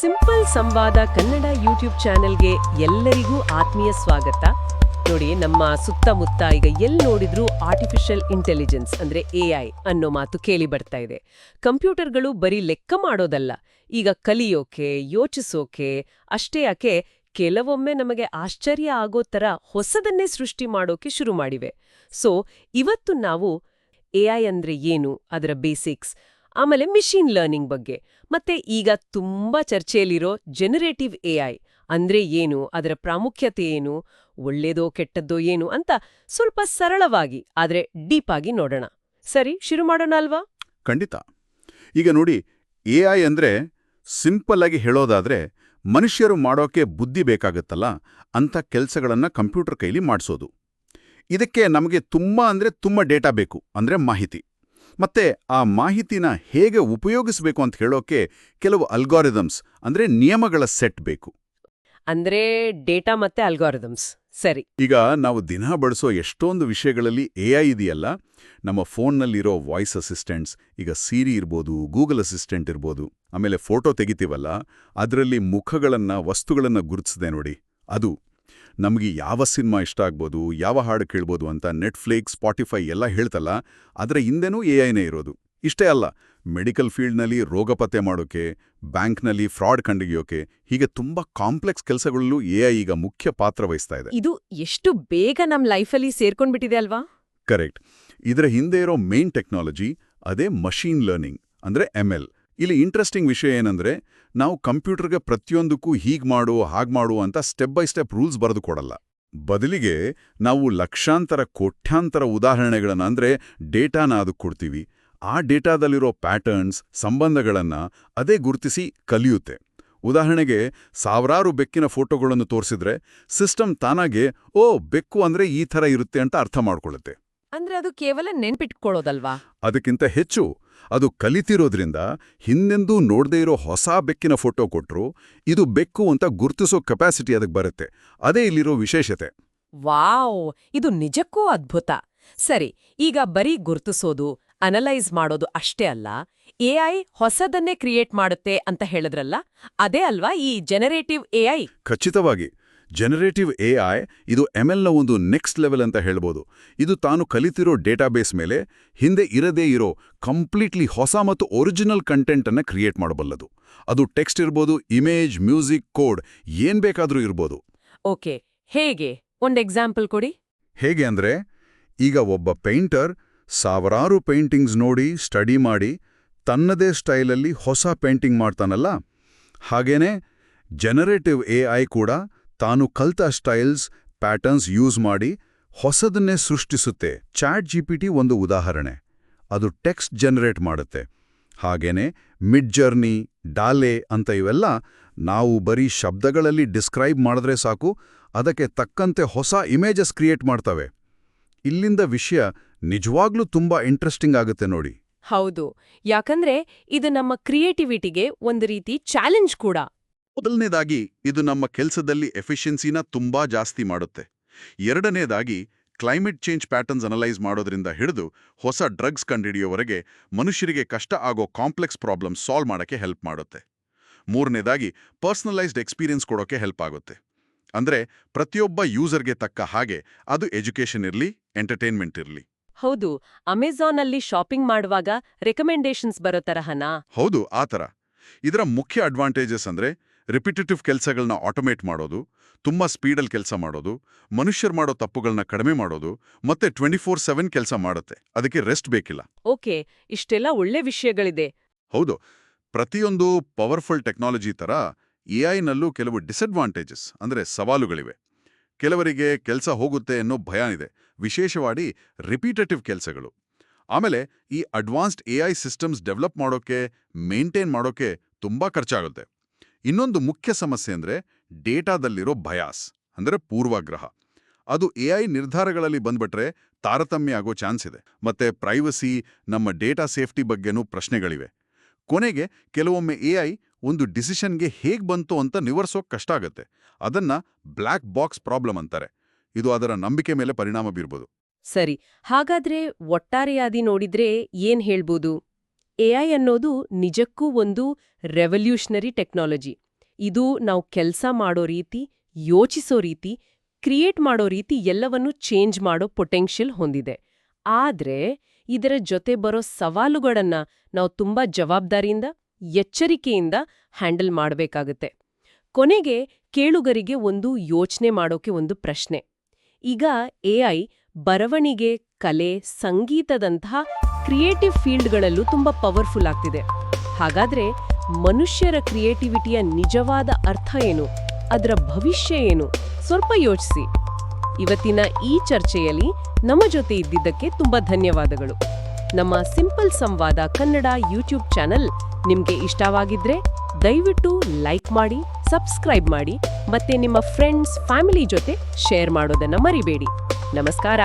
Simple ಸಂವಾದ Kannada YouTube ಚಾನೆಲ್ಗೆ ಎಲ್ಲರಿಗೂ ಆತ್ಮೀಯ ಸ್ವಾಗತ. ನೋಡಿ, ನಮ್ಮ ಸುತ್ತಮುತ್ತ ಈಗ ಎಲ್ಲಿ ನೋಡಿದ್ರೂ ಆರ್ಟಿಫಿಷಿಯಲ್ ಇಂಟೆಲಿಜೆನ್ಸ್ ಅಂದ್ರೆ ಐ ಅನ್ನೋ ಮಾತು ಕೇಳಿ ಬರ್ತಾ ಇದೆ. ಕಂಪ್ಯೂಟರ್ಗಳು ಬರೀ ಲೆಕ್ಕ ಮಾಡೋದಲ್ಲ, ಈಗ ಕಲಿಯೋಕೆ, ಯೋಚಿಸೋಕೆ, ಅಷ್ಟೇ ಯಾಕೆ ಕೆಲವೊಮ್ಮೆ ನಮಗೆ ಆಶ್ಚರ್ಯ ಆಗೋ ಥರ ಹೊಸದನ್ನೇ ಸೃಷ್ಟಿ ಮಾಡೋಕೆ ಶುರು ಮಾಡಿವೆ. ಸೊ ಇವತ್ತು ನಾವು ಎಐ ಅಂದ್ರೆ ಏನು, ಅದರ ಬೇಸಿಕ್ಸ್ ಆಮೇಲೆ ಮಿಷಿನ್ ಲರ್ನಿಂಗ್ ಬಗ್ಗೆ. ಮತ್ತೆ ಈಗ ತುಂಬಾ ಚರ್ಚೆಯಲ್ಲಿರೋ ಜನರೇಟಿವ್ ಎಐ ಅಂದ್ರೆ ಏನು? ಅದರ ಪ್ರಾಮುಖ್ಯತೆ ಏನು? ಒಳ್ಳೇದೋ, ಕೆಟ್ಟದ್ದೋ ಏನು ಅಂತ ಸ್ವಲ್ಪ ಸರಳವಾಗಿ, ಆದ್ರೆ ಡೀಪಾಗಿ ನೋಡೋಣ. ಸರಿ, ಶುರು ಮಾಡೋಣ ಅಲ್ವಾ? ಖಂಡಿತ. ಈಗ ನೋಡಿ ಎ ಐ ಅಂದರೆ ಸಿಂಪಲ್ ಆಗಿ ಹೇಳೋದಾದ್ರೆ ಮನುಷ್ಯರು ಮಾಡೋಕೆ ಬುದ್ಧಿ ಬೇಕಾಗುತ್ತಲ್ಲ? ಅಂಥ ಕೆಲಸಗಳನ್ನು ಕಂಪ್ಯೂಟರ್ ಕೈಲಿ ಮಾಡಿಸೋದು. ಇದಕ್ಕೆ ನಮಗೆ ತುಂಬ ಅಂದರೆ ತುಂಬ ಡೇಟಾ ಬೇಕು, ಅಂದರೆ ಮಾಹಿತಿ. ಮತ್ತೆ ಆ ಮಾಹಿತಿನ ಹೇಗೆ ಉಪಯೋಗಿಸಬೇಕು ಅಂತ ಹೇಳೋಕೆ ಕೆಲವು ಅಲ್ಗಾರಿದಮ್ಸ್ ಅಂದ್ರೆ ನಿಯಮಗಳ ಸೆಟ್ ಬೇಕು. ಅಂದ್ರೆ ಡೇಟಾ ಮತ್ತೆ ಅಲ್ಗಾರಿದಮ್ಸ್ ಸರಿ. ಈಗ ನಾವು ದಿನ ಬಳಸೋ ಎಷ್ಟೊಂದು ವಿಷಯಗಳಲ್ಲಿ ಎ ಐ ಇದೆಯಲ್ಲ ನಮ್ಮ ಫೋನ್ನಲ್ಲಿರೋ ವಾಯ್ಸ್ ಅಸಿಸ್ಟೆಂಟ್ಸ್ ಈಗ ಸೀರಿ ಇರ್ಬೋದು ಗೂಗಲ್ ಅಸಿಸ್ಟೆಂಟ್ ಇರ್ಬೋದು ಆಮೇಲೆ ಫೋಟೋ ತೆಗಿತೀವಲ್ಲ ಅದರಲ್ಲಿ ಮುಖಗಳನ್ನ ವಸ್ತುಗಳನ್ನ ಗುರುತಿಸಿದೆ ನೋಡಿ ಅದು. ನಮಗೆ ಯಾವ ಸಿನಿಮಾ ಇಷ್ಟ ಆಗ್ಬೋದು ಯಾವ ಹಾಡು ಕೇಳ್ಬೋದು ಅಂತ ನೆಟ್ಫ್ಲಿಕ್ಸ್ ಸ್ಪಾಟಿಫೈ ಎಲ್ಲ ಹೇಳ್ತಲ್ಲ ಅದರ ಹಿಂದೆನೂ ಎ ಐನೇ ಇರೋದು. ಇಷ್ಟೇ ಅಲ್ಲ ಮೆಡಿಕಲ್ ಫೀಲ್ಡ್ನಲ್ಲಿ ರೋಗ ಪತ್ತೆ ಮಾಡೋಕೆ ಬ್ಯಾಂಕ್ನಲ್ಲಿ ಫ್ರಾಡ್ ಕಂಡುಹಿಡಿಯೋಕೆ ಹೀಗೆ ತುಂಬಾ ಕಾಂಪ್ಲೆಕ್ಸ್ ಕೆಲಸಗಳಲ್ಲೂ ಎ ಐ ಈಗ ಮುಖ್ಯ ಪಾತ್ರ ವಹಿಸ್ತಾ ಇದೆ. ಇದು ಎಷ್ಟು ಬೇಗ ನಮ್ಮ ಲೈಫಲ್ಲಿ ಸೇರ್ಕೊಂಡ್ಬಿಟ್ಟಿದೆ ಅಲ್ವಾ? ಕರೆಕ್ಟ್. ಇದರ ಹಿಂದೆ ಇರೋ ಮೇನ್ ಟೆಕ್ನಾಲಜಿ ಅದೇ ಮಷೀನ್ ಲರ್ನಿಂಗ್ ಅಂದ್ರೆ ಎಂ ಎಲ್. ಇಲ್ಲಿ ಇಂಟ್ರೆಸ್ಟಿಂಗ್ ವಿಷಯ ಏನಂದ್ರೆ, ನಾವು ಕಂಪ್ಯೂಟರ್ಗೆ ಪ್ರತಿಯೊಂದಕ್ಕೂ ಹೀಗೆ ಮಾಡು, ಹಾಗೆ ಮಾಡು ಅಂತ ಸ್ಟೆಪ್ ಬೈ ಸ್ಟೆಪ್ ರೂಲ್ಸ್ ಬರೆದು ಕೊಡಲ್ಲ. ಬದಲಿಗೆ ನಾವು ಲಕ್ಷಾಂತರ, ಕೋಟ್ಯಾಂತರ ಉದಾಹರಣೆಗಳನ್ನು ಅಂದ್ರೆ ಡೇಟಾನ ಅದಕ್ಕೆ ಕೊಡ್ತೀವಿ. ಆ ಡೇಟಾದಲ್ಲಿರೋ ಪ್ಯಾಟರ್ನ್ಸ್ ಸಂಬಂಧಗಳನ್ನ ಅದೇ ಗುರುತಿಸಿ ಕಲಿಯುತ್ತೆ. ಉದಾಹರಣೆಗೆ, ಸಾವಿರಾರು ಬೆಕ್ಕಿನ ಫೋಟೋಗಳನ್ನು ತೋರಿಸಿದ್ರೆ ಸಿಸ್ಟಮ್ ತಾನಾಗೆ, ಓ, ಬೆಕ್ಕು ಅಂದ್ರೆ ಈ ಥರ ಇರುತ್ತೆ ಅಂತ ಅರ್ಥ ಮಾಡ್ಕೊಳ್ಳುತ್ತೆ. ಅಂದ್ರೆ ಅದು ಕೇವಲ ನೆನ್ಪಿಟ್ಕೊಳ್ಳೋದಲ್ವಾ? ಅದಕ್ಕಿಂತ ಹೆಚ್ಚು ಅದು ಕಲಿತಿರೋದ್ರಿಂದ ಹಿಂದೆಂದೂ ನೋಡದೇ ಇರೋ ಹೊಸ ಬೆಕ್ಕಿನ ಫೋಟೋ ಕೊಟ್ರು ಇದು ಬೆಕ್ಕು ಅಂತ ಗುರ್ತಿಸೋ ಕೆಪಾಸಿಟಿ ಅದಕ್ಕೆ ಬರುತ್ತೆ. ಅದೇ ಇಲ್ಲಿರೋ ವಿಶೇಷತೆ. ವಾವ್! ಇದು ನಿಜಕ್ಕೂ ಅದ್ಭುತ. ಸರಿ ಈಗ ಬರೀ ಗುರ್ತಿಸೋದು ಅನಲೈಸ್ ಮಾಡೋದು ಅಷ್ಟೇ ಅಲ್ಲ ಎಐ ಹೊಸದನ್ನೇ ಕ್ರಿಯೇಟ್ ಮಾಡುತ್ತೆ ಅಂತ ಹೇಳಿದ್ರಲ್ಲ ಅದೇ ಅಲ್ವಾ ಈ ಜನರೇಟಿವ್ ಎಐ ಖಚಿತವಾಗಿ ಜನರೇಟಿವ್ ಎ ಐ ಇದು ಎಮ್ಎಲ್ನ ಒಂದು ನೆಕ್ಸ್ಟ್ ಲೆವೆಲ್ ಅಂತ ಹೇಳ್ಬೋದು. ಇದು ತಾನು ಕಲಿತಿರೋ ಡೇಟಾಬೇಸ್ ಮೇಲೆ ಹಿಂದೆ ಇರದೇ ಇರೋ ಕಂಪ್ಲೀಟ್ಲಿ ಹೊಸ ಮತ್ತು ಒರಿಜಿನಲ್ ಕಂಟೆಂಟನ್ನು ಕ್ರಿಯೇಟ್ ಮಾಡಬಲ್ಲದು. ಅದು ಟೆಕ್ಸ್ಟ್ ಇರ್ಬೋದು ಇಮೇಜ್ ಮ್ಯೂಸಿಕ್ ಕೋಡ್ ಏನ್ ಬೇಕಾದರೂ ಇರ್ಬೋದು. ಓಕೆ ಹೇಗೆ? ಒಂದು ಎಕ್ಸಾಂಪಲ್ ಕೊಡಿ. ಹೇಗೆ ಅಂದರೆ ಈಗ ಒಬ್ಬ ಪೇಂಟರ್ ಸಾವಿರಾರು ಪೇಂಟಿಂಗ್ಸ್ ನೋಡಿ ಸ್ಟಡಿ ಮಾಡಿ ತನ್ನದೇ ಸ್ಟೈಲಲ್ಲಿ ಹೊಸ ಪೇಂಟಿಂಗ್ ಮಾಡ್ತಾನಲ್ಲ? ಹಾಗೇನೆ ಜನರೇಟಿವ್ ಎ ಐ ಕೂಡ ತಾನು ಕಲ್ತ ಸ್ಟೈಲ್ಸ್, ಪ್ಯಾಟರ್ನ್ಸ್ ಯೂಸ್ ಮಾಡಿ ಹೊಸದನ್ನೇ ಸೃಷ್ಟಿಸುತ್ತೆ. ಚಾಟ್ ಜಿಪಿಟಿ ಒಂದು ಉದಾಹರಣೆ. ಅದು ಟೆಕ್ಸ್ಟ್ ಜನರೇಟ್ ಮಾಡುತ್ತೆ. ಹಾಗೇನೆ ಮಿಡ್ ಜರ್ನಿ, ಡಾಲೆ ಅಂತ ಇವೆಲ್ಲ ನಾವು ಬರೀ ಶಬ್ದಗಳಲ್ಲಿ ಡಿಸ್ಕ್ರೈಬ್ ಮಾಡಿದ್ರೆ ಸಾಕು, ಅದಕ್ಕೆ ತಕ್ಕಂತೆ ಹೊಸ ಇಮೇಜಸ್ ಕ್ರಿಯೇಟ್ ಮಾಡ್ತವೆ. ಇಲ್ಲಿಂದ ವಿಷಯ ನಿಜವಾಗ್ಲೂ ತುಂಬಾ ಇಂಟ್ರೆಸ್ಟಿಂಗ್ ಆಗುತ್ತೆ ನೋಡಿ. ಹೌದು. ಯಾಕಂದ್ರೆ ಇದು ನಮ್ಮ ಕ್ರಿಯೇಟಿವಿಟಿಗೆ ಒಂದು ರೀತಿ ಚಾಲೆಂಜ್ ಕೂಡ. ಮೊದಲನೇದಾಗಿ ಇದು ನಮ್ಮ ಕೆಲಸದಲ್ಲಿ ಎಫಿಷಿಯನ್ಸಿನ ತುಂಬಾ ಜಾಸ್ತಿ ಮಾಡುತ್ತೆ. ಎರಡನೇದಾಗಿ ಕ್ಲೈಮೇಟ್ ಚೇಂಜ್ ಪ್ಯಾಟರ್ನ್ಸ್ ಅನಲೈಸ್ ಮಾಡೋದ್ರಿಂದ ಹಿಡಿದು ಹೊಸ ಡ್ರಗ್ಸ್ ಕಂಡುಹಿಡಿಯೋವರೆಗೆ ಮನುಷ್ಯರಿಗೆ ಕಷ್ಟ ಆಗೋ ಕಾಂಪ್ಲೆಕ್ಸ್ ಪ್ರಾಬ್ಲಮ್ ಸಾಲ್ವ್ ಮಾಡೋಕ್ಕೆ ಹೆಲ್ಪ್ ಮಾಡುತ್ತೆ. ಮೂರನೇದಾಗಿ ಪರ್ಸನಲೈಸ್ಡ್ ಎಕ್ಸ್ಪೀರಿಯನ್ಸ್ ಕೊಡೋಕೆ ಹೆಲ್ಪ್ ಆಗುತ್ತೆ. ಅಂದ್ರೆ ಪ್ರತಿಯೊಬ್ಬ ಯೂಸರ್ಗೆ ತಕ್ಕ ಹಾಗೆ ಅದು ಎಜುಕೇಷನ್ ಇರಲಿ ಎಂಟರ್ಟೈನ್ಮೆಂಟ್ ಇರಲಿ. ಹೌದು ಅಮೆಜಾನ್ ಅಲ್ಲಿ ಶಾಪಿಂಗ್ ಮಾಡುವಾಗ ರೆಕಮೆಂಡೇಶನ್ಸ್ ಬರೋ ತರಹನಾ? ಹೌದು ಆ ಥರ ಇದರ ಮುಖ್ಯ ಅಡ್ವಾಂಟೇಜಸ್ ಅಂದ್ರೆ ರಿಪಿಟೇಟಿವ್ ಕೆಲಸಗಳನ್ನ ಆಟೋಮೇಟ್ ಮಾಡೋದು ತುಂಬಾ ಸ್ಪೀಡಲ್ಲಿ ಕೆಲಸ ಮಾಡೋದು ಮನುಷ್ಯರು ಮಾಡೋ ತಪ್ಪುಗಳನ್ನ ಕಡಿಮೆ ಮಾಡೋದು ಮತ್ತೆ ಟ್ವೆಂಟಿ ಫೋರ್ ಸೆವೆನ್ ಕೆಲಸ ಮಾಡುತ್ತೆ. ಅದಕ್ಕೆ ರೆಸ್ಟ್ ಬೇಕಿಲ್ಲ. ಓಕೆ ಇಷ್ಟೆಲ್ಲ ಒಳ್ಳೆ ವಿಷಯಗಳಿದೆ. ಹೌದು. ಪ್ರತಿಯೊಂದು ಪವರ್ಫುಲ್ ಟೆಕ್ನಾಲಜಿ ಥರ ಎ ಐನಲ್ಲೂ ಕೆಲವು ಡಿಸ್ಅಡ್ವಾಂಟೇಜಸ್ ಅಂದ್ರೆ ಸವಾಲುಗಳಿವೆ. ಕೆಲವರಿಗೆ ಕೆಲಸ ಹೋಗುತ್ತೆ ಅನ್ನೋ ಭಯ ಇದೆ. ವಿಶೇಷವಾಗಿ ರಿಪೀಟೇಟಿವ್ ಕೆಲಸಗಳು. ಆಮೇಲೆ ಈ advanced A I systems develop ಮಾಡೋಕೆ ಮೇಂಟೈನ್ ಮಾಡೋಕೆ ತುಂಬಾ ಖರ್ಚಾಗುತ್ತೆ. ಇನ್ನೊಂದು ಮುಖ್ಯ ಸಮಸ್ಯೆ ಅಂದ್ರೆ ಡೇಟಾದಲ್ಲಿರೋ ಬಯಾಸ್, ಅಂದ್ರೆ ಪೂರ್ವಾಗ್ರಹ. ಅದು ಎ ಐ ನಿರ್ಧಾರಗಳಲ್ಲಿ ಬಂದ್ಬಿಟ್ರೆ ತಾರತಮ್ಯ ಆಗೋ ಚಾನ್ಸ್ ಇದೆ. ಮತ್ತೆ ಪ್ರೈವಸಿ, ನಮ್ಮ ಡೇಟಾ ಸೇಫ್ಟಿ ಬಗ್ಗೆನೂ ಪ್ರಶ್ನೆಗಳಿವೆ. ಕೊನೆಗೆ ಕೆಲವೊಮ್ಮೆ ಎ ಐ ಒಂದು ಡಿಸಿಷನ್ಗೆ ಹೇಗೆ ಬಂತು ಅಂತ ನಿವರ್ಸೋಕೆ ಕಷ್ಟ ಆಗುತ್ತೆ. ಅದನ್ನ ಬ್ಲ್ಯಾಕ್ ಬಾಕ್ಸ್ ಪ್ರಾಬ್ಲಮ್ ಅಂತಾರೆ. ಇದು ಅದರ ನಂಬಿಕೆ ಮೇಲೆ ಪರಿಣಾಮ ಬೀರ್ಬೋದು. ಸರಿ, ಹಾಗಾದ್ರೆ ಒಟ್ಟಾರೆಯಾದಿ ನೋಡಿದ್ರೆ ಏನ್ ಹೇಳ್ಬೋದು? ಎಐ ಅನ್ನೋದು ನಿಜಕ್ಕೂ ಒಂದು ರೆವಲ್ಯೂಷನರಿ ಟೆಕ್ನಾಲಜಿ. ಇದು ನಾವು ಕೆಲಸ ಮಾಡೋ ರೀತಿ, ಯೋಚಿಸೋ ರೀತಿ, ಕ್ರಿಯೇಟ್ ಮಾಡೋ ರೀತಿ ಎಲ್ಲವನ್ನೂ ಚೇಂಜ್ ಮಾಡೋ ಪೊಟೆನ್ಷಿಯಲ್ ಹೊಂದಿದೆ. ಆದ್ರೆ ಇದರ ಜೊತೆ ಬರೋ ಸವಾಲುಗಳನ್ನ ನಾವು ತುಂಬಾ ಜವಾಬ್ದಾರಿಯಿಂದ, ಎಚ್ಚರಿಕೆಯಿಂದ ಹ್ಯಾಂಡಲ್ ಮಾಡಬೇಕಾಗುತ್ತೆ. ಕೊನೆಗೆ ಕೇಳುಗರಿಗೆ ಒಂದು ಯೋಚನೆ ಮಾಡೋಕೆ ಒಂದು ಪ್ರಶ್ನೆ. ಈಗ ಎಐ ಬರವಣಿಗೆ, ಕಲೆ, ಸಂಗೀತದಂತಹ ಕ್ರಿಯೇಟಿವ್ ಫೀಲ್ಡ್ಗಳಲ್ಲೂ ತುಂಬ ಪವರ್ಫುಲ್ ಆಗ್ತಿದೆ. ಹಾಗಾದ್ರೆ ಮನುಷ್ಯರ ಕ್ರಿಯೇಟಿವಿಟಿಯ ನಿಜವಾದ ಅರ್ಥ ಏನು? ಅದರ ಭವಿಷ್ಯ ಏನು? ಸ್ವಲ್ಪ ಯೋಚಿಸಿ. ಇವತ್ತಿನ ಈ ಚರ್ಚೆಯಲ್ಲಿ ನಮ್ಮ ಜೊತೆ ಇದ್ದಿದ್ದಕ್ಕೆ ತುಂಬಾ ಧನ್ಯವಾದಗಳು. ನಮ್ಮ ಸಿಂಪಲ್ ಸಂವಾದ ಕನ್ನಡ ಯೂಟ್ಯೂಬ್ ಚಾನೆಲ್ ನಿಮಗೆ ಇಷ್ಟವಾಗಿದ್ರೆ ದಯವಿಟ್ಟು ಲೈಕ್ ಮಾಡಿ, ಸಬ್ಸ್ಕ್ರೈಬ್ ಮಾಡಿ ಮತ್ತೆ ನಿಮ್ಮ ಫ್ರೆಂಡ್ಸ್ ಫ್ಯಾಮಿಲಿ ಜೊತೆ ಶೇರ್ ಮಾಡೋದನ್ನ ಮರಿಬೇಡಿ. ನಮಸ್ಕಾರ.